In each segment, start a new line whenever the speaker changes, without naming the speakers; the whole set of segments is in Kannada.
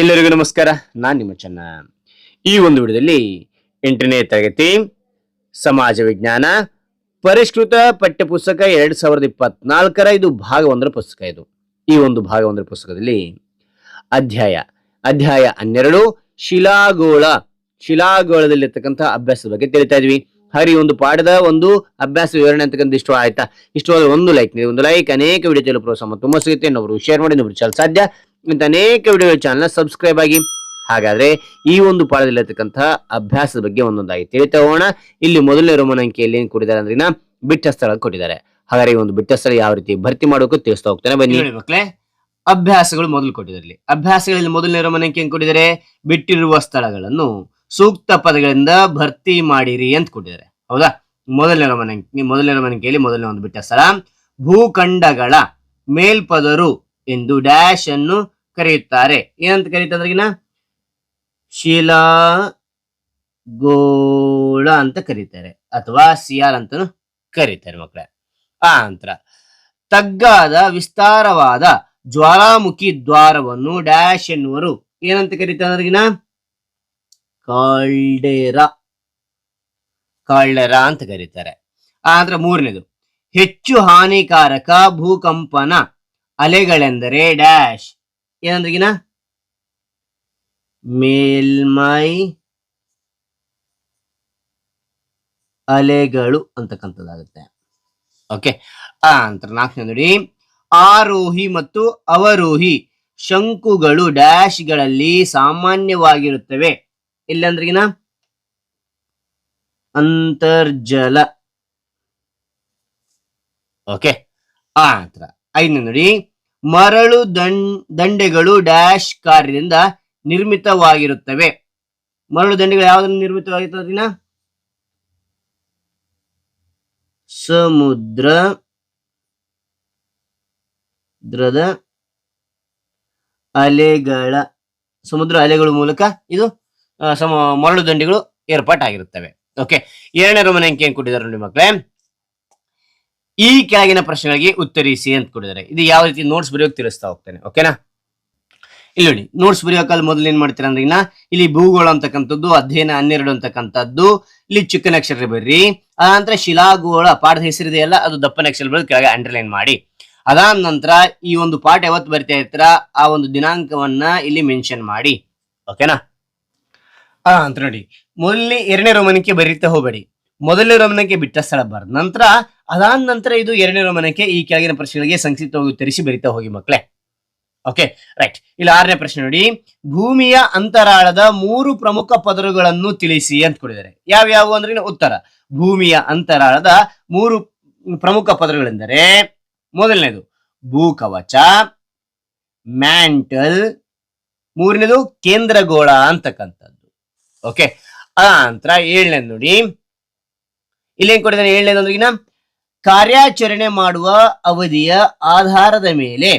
ಎಲ್ಲರಿಗೂ ನಮಸ್ಕಾರ. ನಾನು ನಿಮ್ಮ ಚೆನ್ನ. ಈ ಒಂದು ವಿಡಿಯೋದಲ್ಲಿ ಎಂಟನೇ ತರಗತಿ ಸಮಾಜ ವಿಜ್ಞಾನ ಪರಿಷ್ಕೃತ ಪಠ್ಯಪುಸ್ತಕ ಎರಡು ಸಾವಿರದ ಇಪ್ಪತ್ನಾಲ್ಕರ ಇದು ಭಾಗ ಒಂದರ ಪುಸ್ತಕ ಇದು. ಈ ಒಂದು ಭಾಗ ಒಂದರ ಪುಸ್ತಕದಲ್ಲಿ ಅಧ್ಯಾಯ ಅಧ್ಯಾಯ ಹನ್ನೆರಡು, ಶಿಲಾಗೋಳ. ಶಿಲಾಗೋಳದಲ್ಲಿರ್ತಕ್ಕಂಥ ಅಭ್ಯಾಸದ ಬಗ್ಗೆ ತಿಳಿತಾ ಇದ್ವಿ. ಹಾಗೆ ಒಂದು ಪಾಠದ ಒಂದು ಅಭ್ಯಾಸ ವಿವರಣೆ ಅಂತಕ್ಕಂಥ ಇಷ್ಟು ಆಯ್ತಾ ಇಷ್ಟವಾದ ಒಂದು ಲೈಕ್ ಒಂದು ಲೈಕ್ ಅನೇಕ ವಿಡಿಯೋ ಪ್ರೋತ್ಸಾಹ ತುಂಬ ಸಿಗುತ್ತೆ ಇನ್ನೊಬ್ರು ಶೇರ್ ಮಾಡಿ, ಇನ್ನೊಬ್ರು ಚಾಲ ಸಾಧ್ಯ. ಇಂಥ ಅನೇಕ ವಿಡಿಯೋ ಚಾನಲ್ನ ಸಬ್ಸ್ಕ್ರೈಬ್ ಆಗಿ. ಹಾಗಾದ್ರೆ ಈ ಒಂದು ಪಾಠದಲ್ಲಿರ್ತಕ್ಕಂತಹ ಅಭ್ಯಾಸದ ಬಗ್ಗೆ ಒಂದೊಂದಾಗಿ ತಿಳಿತಾ ಹೋಗೋಣ. ಇಲ್ಲಿ ಮೊದಲನೇ ರೋಮನ್ ಅಂಕಿಯಲ್ಲಿ ಏನ್ ಕೊಟ್ಟಿದ್ದಾರೆ ಅಂದ್ರೆ ಬಿಟ್ಟ ಸ್ಥಳ ಕೊಟ್ಟಿದ್ದಾರೆ. ಹಾಗಾದ್ರೆ ಈ ಒಂದು ಬಿಟ್ಟ ಸ್ಥಳ ಯಾವ ರೀತಿ ಭರ್ತಿ ಮಾಡೋಕೆ ತಿಳಿಸ್ತಾ ಹೋಗ್ತಾನೆ. ಬನ್ನಿ. ಮಕ್ಕಳೇ ಅಭ್ಯಾಸಗಳು ಮೊದಲು ಕೊಟ್ಟಿದ್ದಾರೆ ಅಭ್ಯಾಸಗಳಲ್ಲಿ ಮೊದಲನೇ ರೋಮನ್ ಅಂಕಿ ಏನ್ ಕೊಟ್ಟಿದ್ದಾರೆ? ಬಿಟ್ಟಿರುವ ಸ್ಥಳಗಳನ್ನು ಸೂಕ್ತ ಪದಗಳಿಂದ ಭರ್ತಿ ಮಾಡಿರಿ ಅಂತ ಕೊಟ್ಟಿದ್ದಾರೆ. ಹೌದಾ? ಮೊದಲನೇ ರೋಮನ್ ಅಂಕಿ, ಮೊದಲನೇ ರೋಮನ್ ಅಂಕಿಯಲ್ಲಿ ಮೊದಲನೇ ಒಂದು ಬಿಟ್ಟ ಸ್ಥಳ. ಭೂಖಂಡಗಳ ಮೇಲ್ಪದರು ಎಂದು ಡ್ಯಾಶ್ ಅನ್ನು ಕರೆಯುತ್ತಾರೆ. ಏನಂತ ಕರೀತಾರೆ ಶಿಲಾ, ಗೋಳ ಅಂತ ಕರೀತಾರೆ. ಅಥವಾ ಸಿಯಾಲ್ ಅಂತಾನು ಕರೀತಾರೆ ಮಕ್ಕಳೇ. ಆ ನಂತರ, ತಗ್ಗಾದ ವಿಸ್ತಾರವಾದ ಜ್ವಾಲಾಮುಖಿ ದ್ವಾರವನ್ನು ಡ್ಯಾಶ್ ಎನ್ನುವರು ಏನಂತ ಕರೀತಾರಗಿನ ಕಾಲ್ಡೇರ ಕಾಲ್ಡೆರ ಅಂತ ಕರೀತಾರೆ. ಆ ನಂತರ ಮೂರನೇದು, ಹೆಚ್ಚು ಹಾನಿಕಾರಕ ಭೂಕಂಪನ ಅಲೆಗಳೆಂದರೆ ಡ್ಯಾಶ್. ಏನಂದ್ರಿಗಿನ ಮೇಲ್ಮೈ ಅಲೆಗಳು ಅಂತಕ್ಕಂಥದ್ದಾಗುತ್ತೆ. ಓಕೆ ಆ ನಂತರ ನಾಲ್ಕನೇ ನೋಡಿ. ಆರೋಹಿ ಮತ್ತು ಅವರೋಹಿ ಶಂಕುಗಳು ಡ್ಯಾಶ್ಗಳಲ್ಲಿ ಸಾಮಾನ್ಯವಾಗಿರುತ್ತವೆ. ಇಲ್ಲಂದ್ರಿಗಿನ? ಅಂತರ್ಜಲ. ಓಕೆ ಆ ನಂತರ ಐದನೇ ನೋಡಿ. ಮರಳು ದಂಡ್, ದಂಡೆಗಳು ಡ್ಯಾಶ್ ಕಾರ್ಯದಿಂದ ನಿರ್ಮಿತವಾಗಿರುತ್ತವೆ. ಮರಳು ದಂಡೆಗಳು ಯಾವುದರಿಂದ ನಿರ್ಮಿತವಾಗಿರ್ತದೆ ದಿನ? ಸಮುದ್ರ, ದ್ರದ ಅಲೆಗಳ, ಸಮುದ್ರ ಅಲೆಗಳ ಮೂಲಕ ಇದು ಸಮ, ಮರಳು ದಂಡೆಗಳು ಏರ್ಪಾಟಾಗಿರುತ್ತವೆ. ಓಕೆ ಎರಡನೇ ರೋಮನ್ ಅಂಕಿ ಏನ್ ಕೊಟ್ಟಿದ್ದಾರೆ ನೋಡಿ ಮಕ್ಕಳೇ. ಈ ಕೆಳಗಿನ ಪ್ರಶ್ನೆಗಳಿಗೆ ಉತ್ತರಿಸಿ ಅಂತ ಕೊಟ್ಟಿದ್ದಾರೆ. ಇದು ಯಾವ ರೀತಿ ನೋಟ್ಸ್ ಬರೆಯೋಕೆ ತಿಳಿಸ್ತಾ ಹೋಗ್ತೇನೆ ಓಕೆನಾ ಇಲ್ಲಿ ನೋಡಿ ನೋಟ್ಸ್ ಬರೆಯೋಕಾಲ ಮೊದಲು ಏನ್ ಮಾಡ್ತೀರಾ ಅಂದ್ರೆ ಇಲ್ಲಿ ಭೂಗೋಳ ಅಂತಕ್ಕಂಥದ್ದು, ಅಧ್ಯಯನ ಹನ್ನೆರಡು ಅಂತಕ್ಕಂಥದ್ದು, ಇಲ್ಲಿ ಚಿಕ್ಕ ಅಕ್ಷರ ಬರ್ರಿ ಆ ನಂತರ ಶಿಲಾಗೋಳ, ಪಾಠದ ಹೆಸರಿದೆಯಲ್ಲ ಅದು ದಪ್ಪ ಅಕ್ಷರ ಬರೆದು ಕೆಳಗೆ ಅಂಡರ್ಲೈನ್ ಮಾಡಿ. ಅದಾದ ನಂತರ ಈ ಒಂದು ಪಾಠ ಯಾವತ್ತು ಬರ್ತಾ ಇರ್ತೀರ, ಆ ಒಂದು ದಿನಾಂಕವನ್ನ ಇಲ್ಲಿ ಮೆನ್ಷನ್ ಮಾಡಿ ಓಕೆನಾ ಅಂತ ನೋಡಿ, ಮೊದಲನೇ ಎರಡನೇ ರೋಮನಕ್ಕೆ ಬರೀತಾ ಹೋಗಬೇಡಿ. ಮೊದಲನೇ ರೋಮನಕ್ಕೆ ಬಿಟ್ಟ ಸ್ಥಳ ಬರೆದ, ನಂತರ ಅದಾದ ನಂತರ ಇದು ಎರಡನೇ ರೋಮನಕ್ಕೆ ಈ ಕೆಳಗಿನ ಪ್ರಶ್ನೆಗಳಿಗೆ ಸಂಕ್ಷಿಪ್ತವಾಗಿ ಉತ್ತರಿಸಿ ಬರಿತಾ ಹೋಗಿ ಮಕ್ಕಳೇ ಓಕೆ ರೈಟ್ ಇಲ್ಲಿ ಆರನೇ ಪ್ರಶ್ನೆ ನೋಡಿ. ಭೂಮಿಯ ಅಂತರಾಳದ ಮೂರು ಪ್ರಮುಖ ಪದರುಗಳನ್ನು ತಿಳಿಸಿ ಅಂತ ಕೊಡಿದ್ದಾರೆ ಯಾವ್ಯಾವು ಅಂದ್ರೆ ಉತ್ತರ. ಭೂಮಿಯ ಅಂತರಾಳದ ಮೂರು ಪ್ರಮುಖ ಪದರುಗಳೆಂದರೆ ಮೊದಲನೇದು ಭೂಕವಚ, ಮ್ಯಾಂಟಲ್, ಮೂರನೇದು ಕೇಂದ್ರಗೋಳ ಅಂತಕ್ಕಂಥದ್ದು. ಓಕೆ ಆ ನಂತರ ಏಳನೇದು ನೋಡಿ. ಇಲ್ಲೇನ್ ಕೊಟ್ಟಿದ್ದಾನೆ ಏಳನೇದು ಅಂದ್ರಿಗಿನ ಕಾರ್ಯಾಚರಣೆ ಮಾಡುವ ಅವಧಿಯ ಆಧಾರದ ಮೇಲೆ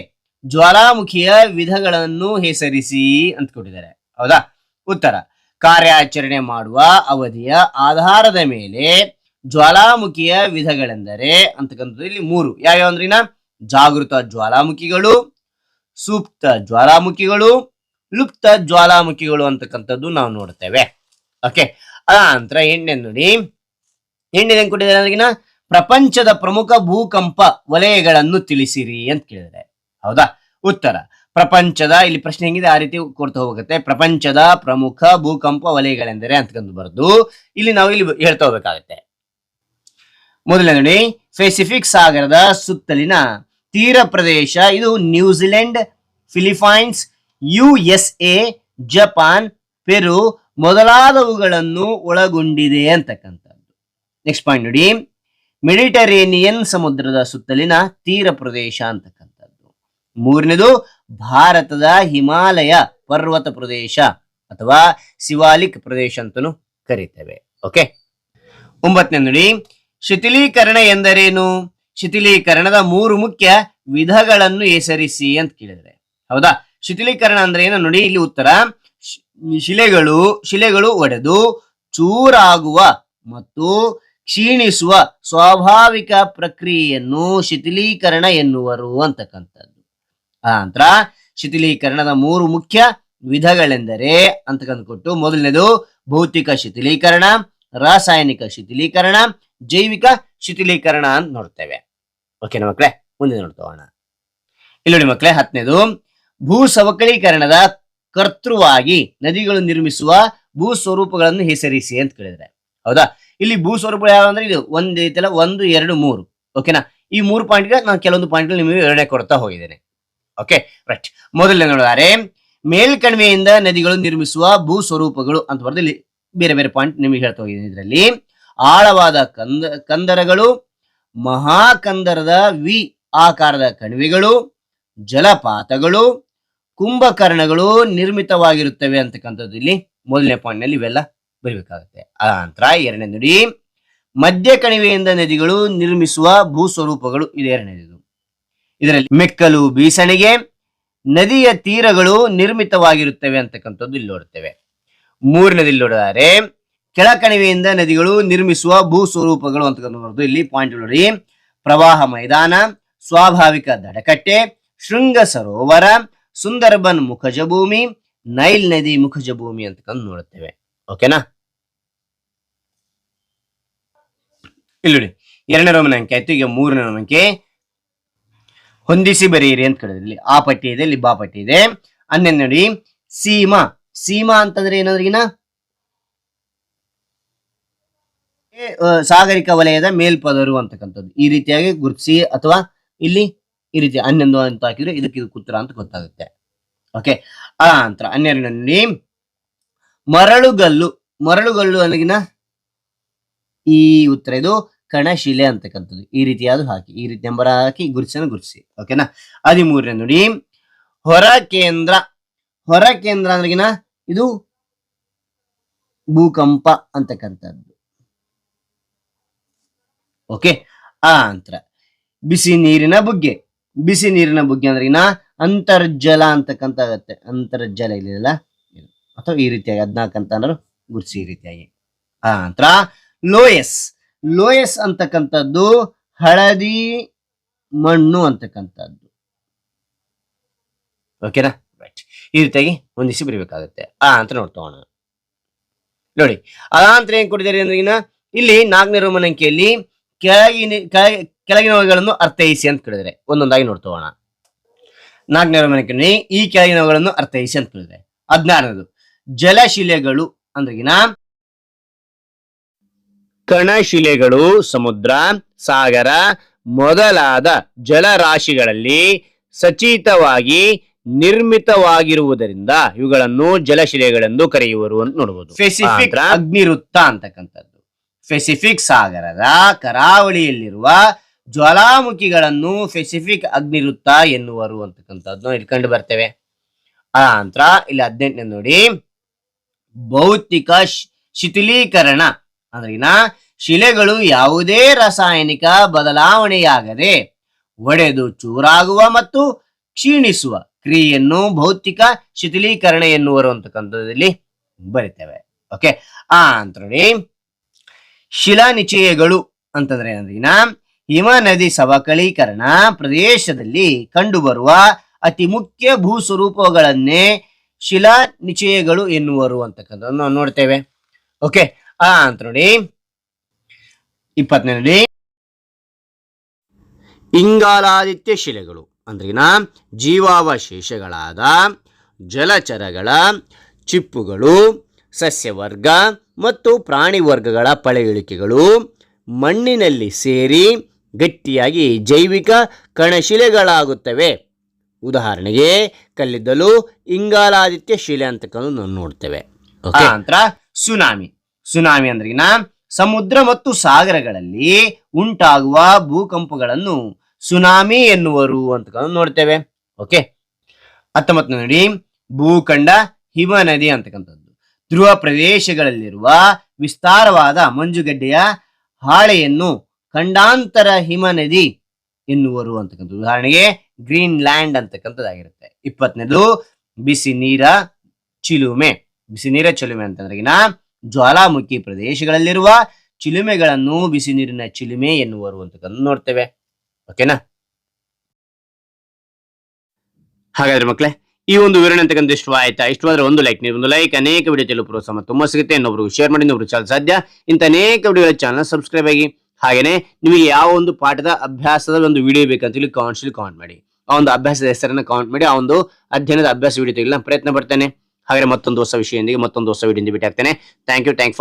ಜ್ವಾಲಾಮುಖಿಯ ವಿಧಗಳನ್ನು ಹೆಸರಿಸಿ ಅಂತ ಕೊಟ್ಟಿದ್ದಾರೆ ಹೌದಾ? ಉತ್ತರ. ಕಾರ್ಯಾಚರಣೆ ಮಾಡುವ ಅವಧಿಯ ಆಧಾರದ ಮೇಲೆ ಜ್ವಾಲಾಮುಖಿಯ ವಿಧಗಳೆಂದರೆ ಅಂತಕ್ಕಂಥದ್ದು ಇಲ್ಲಿ ಮೂರು. ಯಾವ್ಯಾವ ಅಂದ್ರಿನ? ಜಾಗೃತ ಜ್ವಾಲಾಮುಖಿಗಳು ಸೂಕ್ತ ಜ್ವಾಲಾಮುಖಿಗಳು, ಲುಪ್ತ ಜ್ವಾಲಾಮುಖಿಗಳು ಅಂತಕ್ಕಂಥದ್ದು ನಾವು ನೋಡ್ತೇವೆ. ಓಕೆ. ಆ ನಂತರ ಎಣ್ಣೆ ನೋಡಿ ಹೆಂಗ್ ಕೊಟ್ಟಿದ್ದಾರೆ ಅಂದ್ರಿಗಿನ ಪ್ರಪಂಚದ ಪ್ರಮುಖ ಭೂಕಂಪ ವಲಯಗಳನ್ನು ತಿಳಿಸಿರಿ ಅಂತ ಕೇಳಿದೆ. ಹೌದಾ? ಉತ್ತರ. ಪ್ರಪಂಚದ, ಇಲ್ಲಿ ಪ್ರಶ್ನೆ ಹೆಂಗಿದೆ? ಆ ರೀತಿ ಕೊಡ್ತಾ ಹೋಗುತ್ತೆ. ಪ್ರಪಂಚದ ಪ್ರಮುಖ ಭೂಕಂಪ ವಲಯಗಳೆಂದರೆ ಅಂತಕ್ಕಂಥ ಬರೆದು. ಇಲ್ಲಿ ನಾವು ಇಲ್ಲಿ ಹೇಳ್ತಾ ಹೋಗ್ಬೇಕಾಗತ್ತೆ. ಮೊದಲನೇ ನೋಡಿ ಪೆಸಿಫಿಕ್ ಸಾಗರದ ಸುತ್ತಲಿನ ತೀರ ಪ್ರದೇಶ ಇದು New Zealand Philippines U S A Japan Peru ಮೊದಲಾದವುಗಳನ್ನು ಒಳಗೊಂಡಿದೆ ಅಂತಕ್ಕಂಥದ್ದು. ನೆಕ್ಸ್ಟ್ ಪಾಯಿಂಟ್ ನೋಡಿ. ಮೆಡಿಟರೇನಿಯನ್ ಸಮುದ್ರದ ಸುತ್ತಲಿನ ತೀರ ಪ್ರದೇಶ ಅಂತಕ್ಕಂಥದ್ದು. ಮೂರನೇದು, ಭಾರತದ ಹಿಮಾಲಯ ಪರ್ವತ ಪ್ರದೇಶ ಅಥವಾ ಶಿವಾಲಿಕ್ ಪ್ರದೇಶ ಅಂತಲೂ ಕರೀತೇವೆ. ಓಕೆ ಒಂಬತ್ತನೇ ನೋಡಿ ಶಿಥಿಲೀಕರಣ ಎಂದರೇನು? ಶಿಥಿಲೀಕರಣದ ಮೂರು ಮುಖ್ಯ ವಿಧಗಳನ್ನು ಹೆಸರಿಸಿ ಅಂತ ಕೇಳಿದ್ರೆ. ಹೌದಾ? ಶಿಥಿಲೀಕರಣ ಅಂದ್ರೆ ಏನು ನೋಡಿ, ಇಲ್ಲಿ ಉತ್ತರ. ಶಿಲೆಗಳು ಶಿಲೆಗಳು ಒಡೆದು, ಚೂರಾಗುವ ಮತ್ತು ಕ್ಷೀಣಿಸುವ ಸ್ವಾಭಾವಿಕ ಪ್ರಕ್ರಿಯೆಯನ್ನು ಶಿಥಿಲೀಕರಣ ಎನ್ನುವರು ಅಂತಕ್ಕಂಥದ್ದು. ಆ ನಂತರ ಶಿಥಿಲೀಕರಣದ ಮೂರು ಮುಖ್ಯ ವಿಧಗಳೆಂದರೆ ಅಂತ ಕೊಟ್ಟು ಮೊದಲನೇದು ಭೌತಿಕ ಶಿಥಿಲೀಕರಣ, ರಾಸಾಯನಿಕ ಶಿಥಿಲೀಕರಣ, ಜೈವಿಕ ಶಿಥಿಲೀಕರಣ ಅಂತ ನೋಡ್ತೇವೆ. ಓಕೆನಾ ಮಕ್ಕಳೇ ಮುಂದೆ ನೋಡ್ತೋಣ ಇಲ್ಲಿ ನೋಡಿ ಮಕ್ಕಳೇ ಹತ್ತನೇದು ಭೂ ಸವಕಳೀಕರಣದ ಕರ್ತೃವಾಗಿ ನದಿಗಳು ನಿರ್ಮಿಸುವ ಭೂ ಸ್ವರೂಪಗಳನ್ನು ಹೆಸರಿಸಿ ಅಂತ ಕೇಳಿದ್ರೆ. ಹೌದಾ? ಇಲ್ಲಿ ಭೂ ಸ್ವರೂಪಗಳು ಯಾವ ಅಂದ್ರೆ ಇದು ಒಂದ್ ಐತಲ್ಲ ಒಂದು, ಎರಡು, ಮೂರು. ಓಕೆನಾ ಈ ಮೂರು ಪಾಯಿಂಟ್ಗೆ ನಾನು ಕೆಲವೊಂದು ಪಾಯಿಂಟ್ಗಳು ನಿಮಗೆ ವಿವರಣೆ ಕೊಡ್ತಾ ಹೋಗಿದ್ದೇನೆ. ಓಕೆ ರೈಟ್ ಮೊದಲನೇ ನೋಡಿದರೆ ಮೇಲ್ಕಣಿವೆಯಿಂದ ನದಿಗಳು ನಿರ್ಮಿಸುವ ಭೂ ಸ್ವರೂಪಗಳು ಅಂತ ಬರೆದು ಇಲ್ಲಿ ಬೇರೆ ಬೇರೆ ಪಾಯಿಂಟ್ ನಿಮಗೆ ಹೇಳ್ತಾ ಹೋಗಿದ್ದೀನಿ ಇದರಲ್ಲಿ. ಆಳವಾದ ಕಂದ, ಕಂದರಗಳು, ಮಹಾಕಂದರದ ವಿ ಆಕಾರದ ಕಣಿವೆಗಳು, ಜಲಪಾತಗಳು, ಕುಂಭಕರ್ಣಗಳು ನಿರ್ಮಿತವಾಗಿರುತ್ತವೆ ಅಂತಕ್ಕಂಥದ್ದು ಇಲ್ಲಿ ಮೊದಲನೇ ಪಾಯಿಂಟ್ನಲ್ಲಿ ಇವೆಲ್ಲ. ಬರಬೇಕಾಗುತ್ತೆ. ಆ ನಂತರ ಎರಡನೇ ನುಡಿ ಮಧ್ಯ ಕಣಿವೆಯಿಂದ ನದಿಗಳು ನಿರ್ಮಿಸುವ ಭೂಸ್ವರೂಪಗಳು ಇದು ಎರಡನೇದು. ಇದರಲ್ಲಿ ಮೆಕ್ಕಲು ಬೀಸಣಿಗೆ, ನದಿಯ ತೀರಗಳು ನಿರ್ಮಿತವಾಗಿರುತ್ತವೆ ಅಂತಕ್ಕಂಥದ್ದು ಇಲ್ಲಿ ನೋಡುತ್ತೇವೆ. ಮೂರನೇದಿಲ್ಲಿ ನೋಡಿದರೆ, ಕೆಳ ಕಣಿವೆಯಿಂದ ನದಿಗಳು ನಿರ್ಮಿಸುವ ಭೂ ಸ್ವರೂಪಗಳು ಅಂತಕ್ಕಂಥದ್ದು ಇಲ್ಲಿ ಪಾಯಿಂಟ್ ನೋಡಿ ಪ್ರವಾಹ ಮೈದಾನ, ಸ್ವಾಭಾವಿಕ ದಡಕಟ್ಟೆ, ಶೃಂಗ ಸರೋವರ, ಸುಂದರ್ಬನ್ ಮುಖಜ ಭೂಮಿ, ನೈಲ್ ನದಿ ಮುಖಜ ಭೂಮಿ ಅಂತಕ್ಕಂಥ ನೋಡುತ್ತೇವೆ. ಓಕೆನಾ ಇಲ್ಲಿ ಎರಡನೇ ರೋಮನ ಅಂಕೆ ಆಯ್ತು, ಈಗ ಮೂರನೇ ಅಂಕೆ ಹೊಂದಿಸಿ ಬರೆಯಿರಿ ಅಂತ ಕೇಳಿದ್ರಿ ಇಲ್ಲಿ. ಆ ಪಟ್ಟಿ ಇದೆ, ಇಲ್ಲಿ ಬಾ ಪಟ್ಟಿ ಇದೆ. ಹನ್ನೆರಡು ನೋಡಿ, ಸೀಮಾ. ಸೀಮಾ ಅಂತಂದ್ರೆ ಏನಂದ್ರಿಗಿನ ಸಾಗರಿಕ ವಲಯದ ಮೇಲ್ಪದರು ಅಂತಕ್ಕಂಥದ್ದು. ಈ ರೀತಿಯಾಗಿ ಗುರುತಿಸಿ, ಅಥವಾ ಇಲ್ಲಿ ಈ ರೀತಿ ಹನ್ನೊಂದು ಅಂತ ಹಾಕಿದ್ರೆ ಇದಕ್ಕೆ ಇದು ಉತ್ತರ ಅಂತ ಗೊತ್ತಾಗುತ್ತೆ. ಓಕೆ ಆ ನಂತರ ಹನ್ನೆರಡನಲ್ಲಿ ಮರಳುಗಲ್ಲು ಮರಳುಗಲ್ಲು ಅನ್ನಗಿನ ಈ ಉತ್ತರ ಇದು ಕಣಶಿಲೆ ಅಂತಕ್ಕಂಥದ್ದು. ಈ ರೀತಿಯಾದ ಹಾಕಿ, ಈ ರೀತಿ ನಂಬರ್ ಹಾಕಿ ಗುರುಸನ್ನು ಗುರುಸಿ ಓಕೆನಾ ಹದಿಮೂರನೇ ನೋಡಿ. ಹೊರ ಕೇಂದ್ರ ಹೊರ ಕೇಂದ್ರ ಅಂದ್ರಗಿನ ಇದು ಭೂಕಂಪ ಅಂತಕ್ಕಂಥದ್ದು. ಓಕೆ ಆ ಅಂತರ. ಬಿಸಿ ನೀರಿನ ಬುಗ್ಗೆ. ಬಿಸಿ ನೀರಿನ ಬುಗ್ಗೆ ಅಂದ್ರಗಿನ ಅಂತರ್ಜಲ ಅಂತಕ್ಕಂಥ ಆಗತ್ತೆ ಅಂತರ್ಜಲ ಇದು. ಅಥವಾ ಈ ರೀತಿಯಾಗಿ ಹದ್ನಾಲ್ಕು ಅಂತ ಅಂದ್ರೆ ಗುರುಸಿ ಈ ರೀತಿಯಾಗಿ. ಆ ನಂತರ ಲೋಯಸ್. ಲೋಯಸ್ ಅಂತಕ್ಕಂಥದ್ದು ಹಳದಿ ಮಣ್ಣು ಅಂತಕ್ಕಂಥದ್ದು. ಓಕೆನಾ ರೈಟ್ ಈ ರೀತಿಯಾಗಿ ಹೊಂದಿಸಿ ಬರಿಬೇಕಾಗುತ್ತೆ. ಆ ಅಂತ ನೋಡ್ತೋಣ ನೋಡಿ ಅದಾಂತರ ಏನ್ ಕೊಟ್ಟಿದ್ದಾರೆ ಅಂದ್ರೆ ಇಲ್ಲಿ ನಾಲ್ಕನೇ ರೋಮನ್ ಅಂಕೆಯಲ್ಲಿ ಕೆಳಗಿನ ಕೆಳಗಿನ ಕೆಳಗಿನವುಗಳನ್ನು ಅರ್ಥೈಸಿ ಅಂತ ಕೇಳಿದರೆ ಒಂದೊಂದಾಗಿ ನೋಡ್ತೋಣ ನಾಲ್ಕನೇ ರೋಮನ್ ಈ ಕೆಳಗಿನವುಗಳನ್ನು ಅರ್ಥೈಸಿ ಅಂತ ಕೇಳಿದ್ರೆ ಹದಿನಾರನೇದು. ಜಲಶಿಲೆಗಳು ಅಂದ್ರಗಿನ ಕಣಶಿಲೆಗಳು ಸಮುದ್ರ ಸಾಗರ ಮೊದಲಾದ ಜಲರಾಶಿಗಳಲ್ಲಿ ಸಚಿತವಾಗಿ ನಿರ್ಮಿತವಾಗಿರುವುದರಿಂದ ಇವುಗಳನ್ನು ಜಲಶಿಲೆಗಳೆಂದು ಕರೆಯುವರು ಅಂತ ನೋಡಬಹುದು
ಫೆಸಿಫಿಕ್
ಅಗ್ನಿವೃತ್ತ ಅಂತಕ್ಕಂಥದ್ದು. ಫೆಸಿಫಿಕ್ ಸಾಗರದ ಕರಾವಳಿಯಲ್ಲಿರುವ ಜ್ವಾಲಾಮುಖಿಗಳನ್ನು ಫೆಸಿಫಿಕ್ ಅಗ್ನಿವೃತ್ತ ಎನ್ನುವರು ಅಂತಕ್ಕಂಥದ್ದು ಇಲ್ಲಿ ಕಂಡು ಬರ್ತೇವೆ. ಆ ನಂತರ ಇಲ್ಲಿ ಹದಿನೆಂಟನೇ ನೋಡಿ. ಭೌತಿಕ ಶಿಥಿಲೀಕರಣ. ಅಂದ್ರಿನ, ಶಿಲೆಗಳು ಯಾವುದೇ ರಾಸಾಯನಿಕ ಬದಲಾವಣೆಯಾಗದೆ ಒಡೆದು ಚೂರಾಗುವ ಮತ್ತು ಕ್ಷೀಣಿಸುವ ಕ್ರಿಯೆಯನ್ನು ಭೌತಿಕ ಶಿಥಿಲೀಕರಣ ಎನ್ನುವರು ಅಂತಕ್ಕಂಥದ್ದಲ್ಲಿ ಬರಿತೇವೆ. ಓಕೆ? ಆ ಅಂತ ನೋಡಿ. ಶಿಲಾನಿಚಯಗಳು ಅಂತಂದ್ರೆ ಏನಂದ್ರಿನ ಹಿಮ ನದಿ ಸವಕಳೀಕರಣ ಪ್ರದೇಶದಲ್ಲಿ ಕಂಡುಬರುವ ಅತಿ ಮುಖ್ಯ ಭೂ ಸ್ವರೂಪಗಳನ್ನೇ ಶಿಲಾ ನಿಚಯಗಳು ಎನ್ನುವರು ಅಂತಕ್ಕಂಥದ್ದು. ನಾವು ನೋಡ್ತೇವೆ. ಓಕೆ ಆ ಅಂತ ನೋಡಿ. ಇಪ್ಪತ್ತನೇ ಇಂಗಾಲಾದಿತ್ಯ ಶಿಲೆಗಳು ಅಂದ್ರಿನ ಜೀವಾವಶೇಷಗಳಾದ ಜಲಚರಗಳ, ಚಿಪ್ಪುಗಳು, ಸಸ್ಯವರ್ಗ ಮತ್ತು ಪ್ರಾಣಿ ವರ್ಗಗಳ ಪಳೆಯುಳಿಕೆಗಳು ಮಣ್ಣಿನಲ್ಲಿ ಸೇರಿ ಗಟ್ಟಿಯಾಗಿ ಜೈವಿಕ ಕಣಶಿಲೆಗಳಾಗುತ್ತವೆ. ಉದಾಹರಣೆಗೆ, ಕಲ್ಲಿದ್ದಲು ಇಂಗಾಲಾದಿತ್ಯ ಶಿಲೆ ಅಂತಕ್ಕಂಥ ನಾವು ನೋಡ್ತೇವೆ.
ನಂತರ ಸುನಾಮಿ. ಸುನಾಮಿ ಅಂದ್ರೆ ಸಮುದ್ರ ಮತ್ತು ಸಾಗರಗಳಲ್ಲಿ ಉಂಟಾಗುವ ಭೂಕಂಪಗಳನ್ನು ಸುನಾಮಿ ಎನ್ನುವರು ಅಂತ ನೋಡ್ತೇವೆ. ಓಕೆ ಹತ್ತೊಂಬತ್ತು ನೋಡಿ, ಭೂಖಂಡ ಹಿಮ ನದಿ ಅಂತಕ್ಕಂಥದ್ದು. ಧ್ರುವ ಪ್ರದೇಶಗಳಲ್ಲಿರುವ ವಿಸ್ತಾರವಾದ ಮಂಜುಗಡ್ಡೆಯ ಹಾಳೆಯನ್ನು ಖಂಡಾಂತರ ಹಿಮ ನದಿ ಎನ್ನುವರು ಅಂತಕ್ಕಂಥದ್ದು. ಉದಾಹರಣೆಗೆ ಗ್ರೀನ್ ಲ್ಯಾಂಡ್ ಅಂತಕ್ಕಂಥದ್ದಾಗಿರುತ್ತೆ. ಇಪ್ಪತ್ತನೇದು, ಬಿಸಿ ನೀರ ಚಿಲುಮೆ. ಬಿಸಿ ನೀರ ಚಿಲುಮೆ ಅಂತಂದ್ರೆಗಿನ ಜ್ವಾಲಾಮುಖಿ ಪ್ರದೇಶಗಳಲ್ಲಿರುವ ಚಿಲುಮೆಗಳನ್ನು ಬಿಸಿ ನೀರಿನ ಚಿಲುಮೆ ಎನ್ನುವರು ಅಂತಕ್ಕಂಥ ನೋಡ್ತೇವೆ. ಓಕೆನಾ?
ಹಾಗಾದ್ರೆ ಮಕ್ಕಳೇ, ಈ ಒಂದು ವಿವರಣೆ ಅಂತಕ್ಕಂಥ ಇಷ್ಟ ಆಯ್ತಾ? ಇಷ್ಟವಾದ್ರೆ ಒಂದು ಲೈಕ್ ನೀವು ಒಂದು ಲೈಕ್ ಅನೇಕ ವಿಡಿಯೋ ತೆಲುಗು ಪ್ರೋತ್ಸಾಹ ತುಂಬ ಸಿಗುತ್ತೆ. ಇನ್ನೊಬ್ರು ಶೇರ್ ಮಾಡಿ, ಇನ್ನೊಬ್ರು ಚಾನಲ್ ಸಾಧ್ಯ. ಇಂಥ ಅನೇಕ ವಿಡಿಯೋ ಚಾನಲ್ ಸಬ್ಸ್ಕ್ರೈಬ್ ಆಗಿ. ಹಾಗೇನೆ ನಿಮಗೆ ಯಾವ ಒಂದು ಪಾಠದ ಅಭ್ಯಾಸದ ಒಂದು ವಿಡಿಯೋ ಬೇಕಂತ ಕಾಮೆಂಟ್ಸ್ ಕಾಮೆಂಟ್ ಮಾಡಿ. ಆ ಒಂದು ಅಭ್ಯಾಸದ ಹೆಸರನ್ನ ಕಾಮೆಂಟ್ ಮಾಡಿ, ಆ ಒಂದು ಅಧ್ಯಯನದ ಅಭ್ಯಾಸ ವಿಡಿಯೋ ತೆಗೆಯಲು ನಾನು ಪ್ರಯತ್ನ ಪಡ್ತೇನೆ. ಹಾಗೆ ಮತ್ತೊಂದು ಹೊಸ ವಿಷಯದೊಂದಿಗೆ ಮತ್ತೊಂದು ಹೊಸ ವಿಡಿಯೋ ಭೇಟಿ ಆಗ್ತೇನೆ ಥ್ಯಾಂಕ್ ಯು ಥ್ಯಾಂಕ್ ಫಾರ್